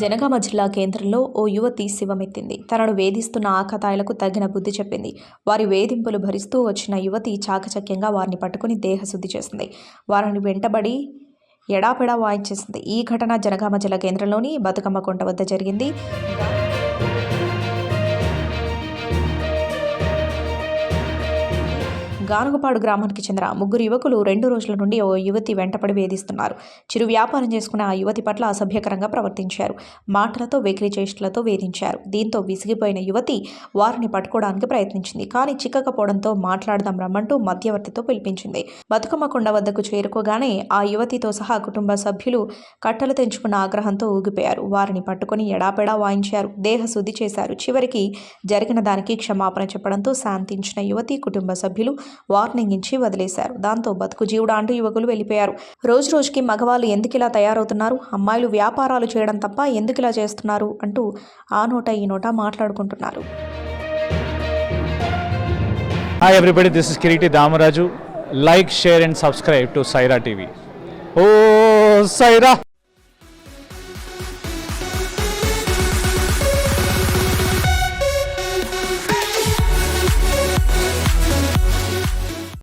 జనగామ జిల్లా కేంద్రంలో ఓ యువతి శివమెత్తింది. తనను వేధిస్తున్న ఆకతాయిలకు తగిన బుద్ధి చెప్పింది. వారి వేధింపులు భరిస్తూ వచ్చిన యువతి చాకచక్యంగా వారిని పట్టుకుని దేహశుద్ధి చేసింది. వారిని వెంటబడి ఎడాపెడా వాయించేసింది. ఈ ఘటన జనగామ జిల్లా కేంద్రంలోని బతుకమ్మ కొండ వద్ద జరిగింది. గానుగపాడు గ్రామానికి చెందిన ముగ్గురు యువకులు రెండు రోజుల నుండి ఓ యువతి వెంటపడి వేధిస్తున్నారు. చిరు వ్యాపారం చేసుకున్న ఆ యువతి పట్ల అసభ్యకరంగా ప్రవర్తించారు. మాటలతో వెకిలి చేష్టలతో వేధించారు. దీంతో విసిగిపోయిన యువతి వారిని పట్టుకోవడానికి ప్రయత్నించింది. కానీ చిక్కకపోవడంతో మాట్లాడదాం రమ్మంటూ మధ్యవర్తితో పిలిపించింది. బతుకమ్మ కొండ వద్దకు చేరుకోగానే ఆ యువతితో సహా కుటుంబ సభ్యులు కట్టలు తెంచుకున్న ఆగ్రహంతో ఊగిపోయారు. వారిని పట్టుకుని ఎడాపెడా వాయించారు. దేహశుద్ధి చేశారు. చివరికి జరిగిన దానికి క్షమాపణ చెప్పడంతో శాంతించిన యువతి కుటుంబ సభ్యులు వార్నింగ్ ఇచ్చి వదిలేశారు. దాంతో బతుకు జీవుడా అంటూ యువకులు వెళ్ళిపోయారు. రోజు రోజుకి మగవాళ్ళు ఎందుకు ఇలా తయారవుతున్నారు? అమ్మాయిలు వ్యాపారాలు చేయడం తప్ప ఎందుకు ఇలా చేస్తున్నారు? అంటూ ఆ నోట ఈ నోట మాట్లాడుకుంటున్నారు. Hi everybody, this is Kireeti Damaraju like share and subscribe to Saira TV oh Sye Raa